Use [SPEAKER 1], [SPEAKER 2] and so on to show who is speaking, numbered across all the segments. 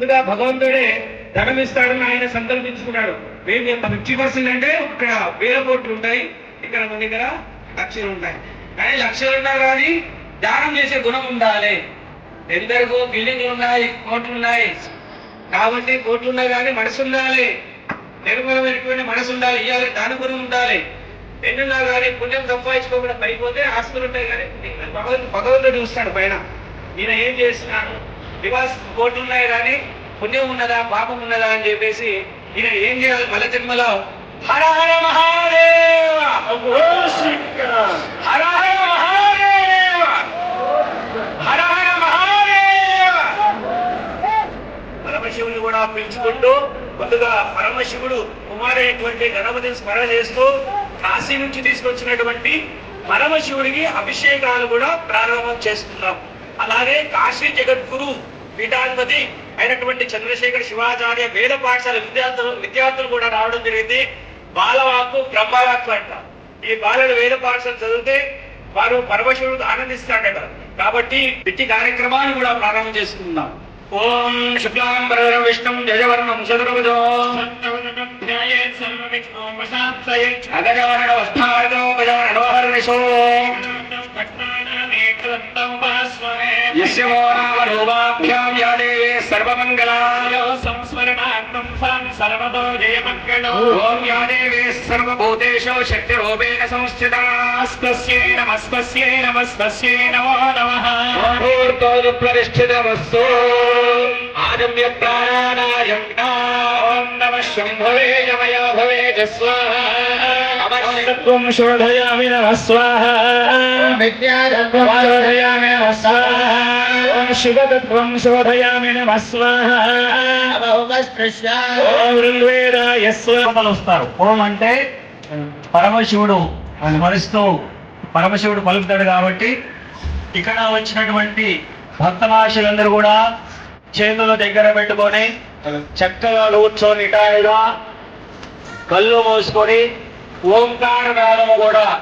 [SPEAKER 1] ముందుగా భగవంతుడే ధనం ఇస్తాడని ఆయన సంకల్పించుకున్నాడు. మేము ఫిఫ్టీ పర్సెంట్ అంటే ఇక్కడ వేల కోట్లు ఉంటాయి. ఇక్కడ మన దగ్గర లక్షలు ఉంటాయి. కానీ లక్షలు ఉన్నా కానీ దానం చేసే గుణం ఉండాలి. ఎందరికో బిల్డింగ్లు ఉన్నాయి కోట్లు ఉన్నాయి. కాబట్టి కోట్లు ఉన్నాయి కానీ మనసు ఉండాలి. నిర్మలమైనటువంటి మనసు ఉండాలి. ఇవ్వాలి దాని గుణం ఉండాలి. ఎన్నున్నా కానీ పుణ్యం సంపాదించుకోకుండా పడిపోతే ఆస్తులు ఉంటాయి కానీ. భగవంతుడు భగవంతుడు చూస్తాడు పైన. ఈయన ఏం చేస్తున్నాడు? వివాస్ కోట్లు ఉన్నాయి కానీ పుణ్యం ఉన్నదా పాపం ఉన్నదా అని చెప్పేసి ఈయన ఏం చేయాలి? మల జన్మలో హర హర మహాదేవ! హర హర మహాదేవ! హర హర మహాదేవ! పరమశివుని కూడా పిలుచుకుంటూ ముందుగా పరమశివుడు కుమారైనటువంటి గణపతిని స్మరణ చేస్తూ కాశీ నుంచి తీసుకొచ్చినటువంటి పరమశివుడికి అభిషేకాలు కూడా ప్రారంభం చేస్తున్నాం. అలాగే కాశీ జగద్గురు పీఠాధిపతి అయినటువంటి చంద్రశేఖర్ శివాచార్య వేద పాఠశాల విద్యార్థులు విద్యార్థులు కూడా రావడం జరిగింది. బాలవాక్కు బ్రహ్మవాక్కు అంట. ఈ బాలలు వేద పాఠశాల చదివితే వారు పరమశివుడు ఆనందిస్తాడట. కాబట్టి ఇట్టి కార్యక్రమాన్ని కూడా ప్రారంభం చేసుకుందాం. ఓం శుక్లాంబరం విష్ణుం జయవర్ణం చతుర్భుజో అగజానన నామ రూపాభ్యాం యా దేవే సర్వమంగళాయ
[SPEAKER 2] సంస్మరణార్థం సాం సర్వదో జయమంగళో
[SPEAKER 1] ఓం యా దేవే సర్వభూతేషు శక్తిరూపేణ సంస్థితా
[SPEAKER 2] నమస్తస్యై నమస్తస్యై నమస్తస్యై నమో నమః
[SPEAKER 1] ముహూర్తోనుప్రతిష్ఠితమస్తు ఆగమ్య ప్రాణానాయం ఓం నమ శంభవే యమయ భవే స్వాహ
[SPEAKER 2] శోధయామి నమః స్వాహ శోధయామి నమః స్వాహ ఓం శివతత్వం శోధయామి నమః ఋగ్వేదాయ స్వాహ వస్తారు. ఓం అంటే పరమశివుడు అని స్మరిస్తూ పరమశివుడు పలుకుతాడు కాబట్టి ఇక్కడ వచ్చినటువంటి భక్తమాషులందరూ కూడా చేతుల దగ్గర పెట్టుకొని చక్కగా కూర్చొని ఇటాయిగా కళ్ళు మూసుకొని ఓంకార నాదము కూడా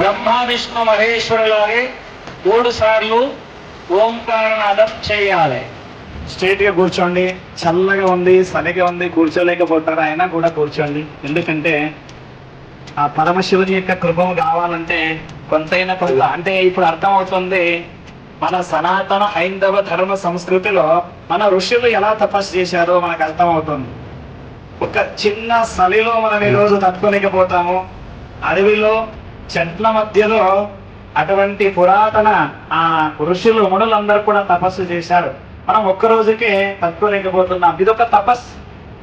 [SPEAKER 2] బ్రహ్మ విష్ణు మహేశ్వరులాగే మూడు సార్లు ఓంకార నాదం చేయాలి. స్ట్రైట్గా కూర్చోండి. చల్లగా ఉంది చలిగా ఉంది కూర్చోలేకపోతారు అయినా కూడా కూర్చోండి. ఎందుకంటే ఆ పరమశివుని యొక్క కృపం కావాలంటే కొంతైనా కొంత అంటే ఇప్పుడు అర్థమవుతుంది మన సనాతన హైందవ ధర్మ సంస్కృతిలో మన ఋషులు ఎలా తపస్సు చేశారో మనకు అర్థమవుతుంది. ఒక చిన్న సలిలో మనం ఈరోజు తట్టుకోలేకపోతాము. అడవిలో చెట్ల మధ్యలో అటువంటి పురాతన ఆ ఋషులు మునులందరూ కూడా తపస్సు చేశారు. మనం ఒక్క రోజుకే తట్టుకోలేకపోతున్నాం. ఇదొక తపస్సు.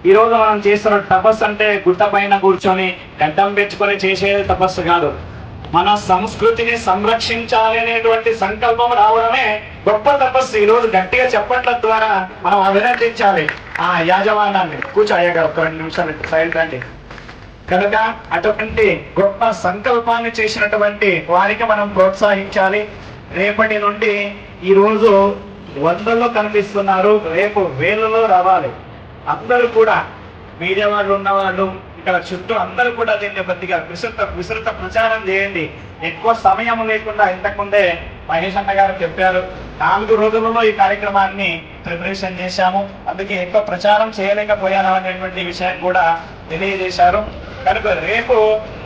[SPEAKER 2] ఈ రోజు మనం చేస్తున్న తపస్సు అంటే గుట్ట పైన కూర్చొని గడ్డం పెంచుకొని చేసేది తపస్సు కాదు. మన సంస్కృతిని సంరక్షించాలి అనేటువంటి సంకల్పం రావడమే గొప్ప తపస్సు. ఈ రోజు గట్టిగా చెప్పట్ల ద్వారా మనం అభినందించాలి. యాజమానాన్ని కూర్చో అయ్యా ఒక రెండు నిమిషాలు సైడ్ రండి కనుక అటువంటి గొప్ప సంకల్పాన్ని చేసినటువంటి వారికి మనం ప్రోత్సహించాలి. రేపటి నుండి ఈ రోజు వందల్లో కనిపిస్తున్నారు. రేపు వేలలో రావాలి. అందరూ కూడా మీడియా వాళ్ళు ఉన్నవాళ్ళు ఇక్కడ చుట్టూ అందరూ కూడా దీన్ని కొద్దిగా విస్తృత విస్తృత ప్రచారం చేయండి. ఎక్కువ సమయం లేకుండా ఇంతకుముందే మహేష్ అన్న గారు చెప్పారు నాలుగు రోజులలో ఈ కార్యక్రమాన్ని ప్రిపరేషన్ చేశాము. అందుకే ఎక్కువ ప్రచారం చేయలేకపోయాను అనేటువంటి విషయం కూడా తెలియజేశారు. కనుక రేపు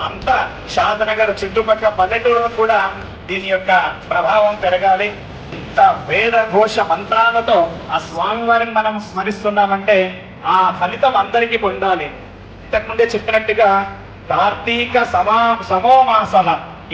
[SPEAKER 2] అంత శాంతనగర్ చుట్టుపక్కల పల్లెటూరు కూడా దీని యొక్క ప్రభావం పెరగాలి. ఇంత వేద ఘోష మంత్రాలతో ఆ స్వామివారిని మనం స్మరిస్తున్నామంటే ఆ ఫలితం అందరికీ పొందాలి. ఇంతకుముందే చెప్పినట్టుగా కార్తీక సమా సమో మాస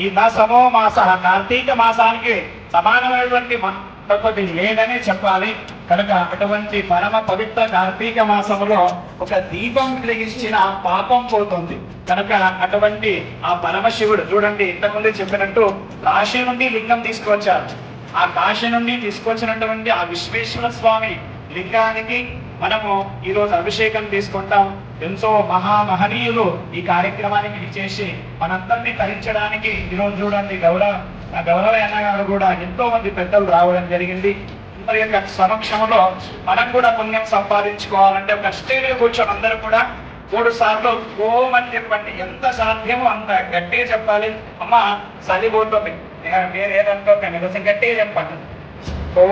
[SPEAKER 2] ఈ నా సమో మాస కార్తీక మాసానికి సమానమైనటువంటి మరొకటి లేదనే చెప్పాలి. కనుక అటువంటి పరమ పవిత్ర కార్తీక మాసంలో ఒక దీపం వెలిగించిన పాపం పోతుంది. కనుక అటువంటి ఆ పరమశివుడు చూడండి ఇంతకుముందే చెప్పినట్టు కాశీ నుండి లింగం తీసుకొచ్చారు ఆ కాశీ నుండి తీసుకొచ్చినటువంటి ఆ విశ్వేశ్వర స్వామి లింగానికి మనము ఈ రోజు అభిషేకం తీసుకుంటాం. ఎంతో మహా మహనీయులు ఈ కార్యక్రమానికి ఇచ్చేసి మనందరినీ తరించడానికి ఈరోజు చూడండి గౌరవ ఆ గౌరవ అన్నగారు కూడా ఎంతో మంది పెద్దలు రావడం జరిగింది. అందరి యొక్క సమక్షంలో మనం కూడా పుణ్యం సంపాదించుకోవాలంటే ఒక స్టేడియం కూర్చొని అందరూ కూడా మూడు సార్లు ఓం అని చెప్పండి. ఎంత సాధ్యమో అంత గట్టిగా చెప్పాలి. అమ్మ చలిపోతుంది మీరు ఏదనుకోకండి కొంచెం గట్టిగా చెప్పండి ఓ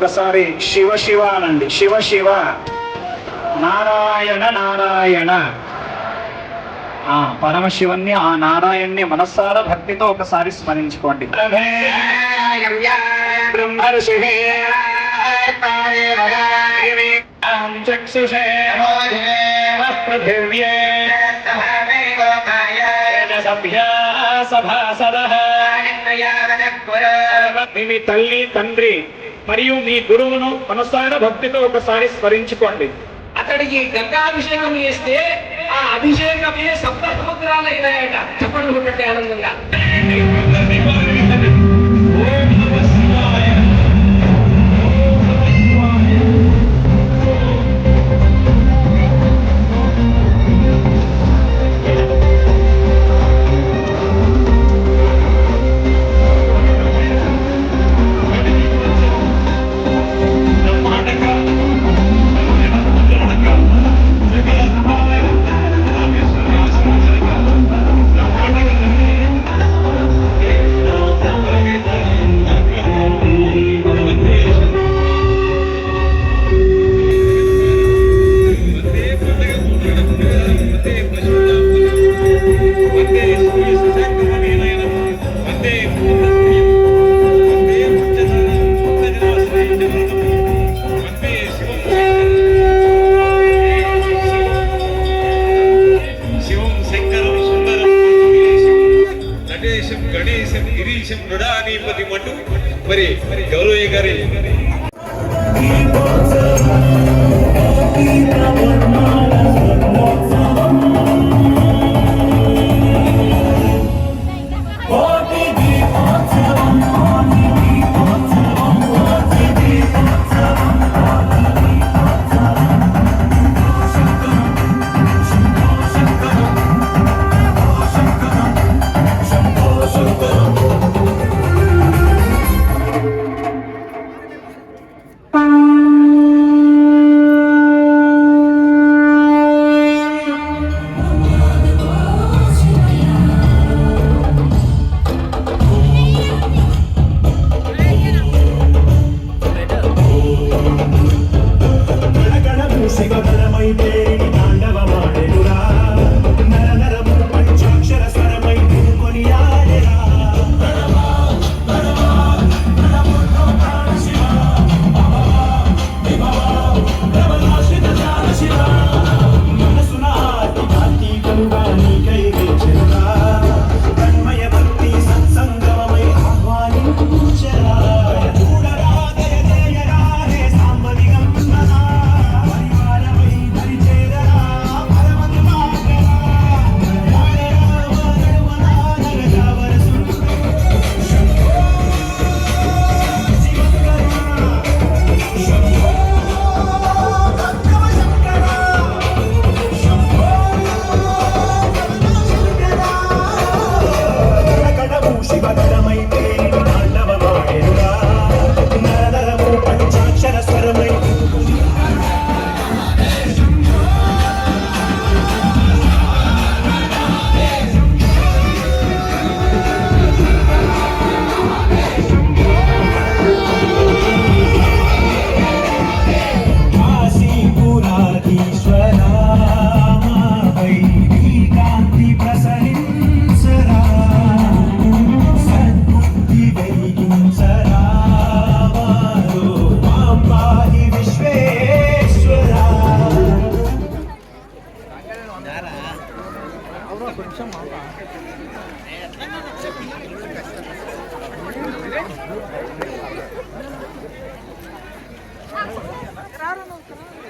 [SPEAKER 2] ఒకసారి శివ శివ అనండి. శివ శివ. నారాయణ నారాయణ. ఆ పరమశివుణ్ణి ఆ నారాయణ్ణి మనస్సార భక్తితో ఒకసారి స్మరించుకోండి. బ్రహ్మర్షిభే చక్షుషే పృథివ్యే సభ్యా సభాసదః మీ తల్లి తండ్రి మరియు మీ గురువును మనసార భక్తితో ఒకసారి స్మరించుకోండి.
[SPEAKER 1] అతడికి గంగాభిషేకం చేస్తే ఆ అభిషేకమే సప్త సముద్రాలు అయినాయట చెప్పండి ఆనందంగా.
[SPEAKER 3] నటేశం గిరీశం నృడానీపతి మటు. మరి గౌరవయ్య గారి
[SPEAKER 4] శివగణమైతే Entraram ou não entraram?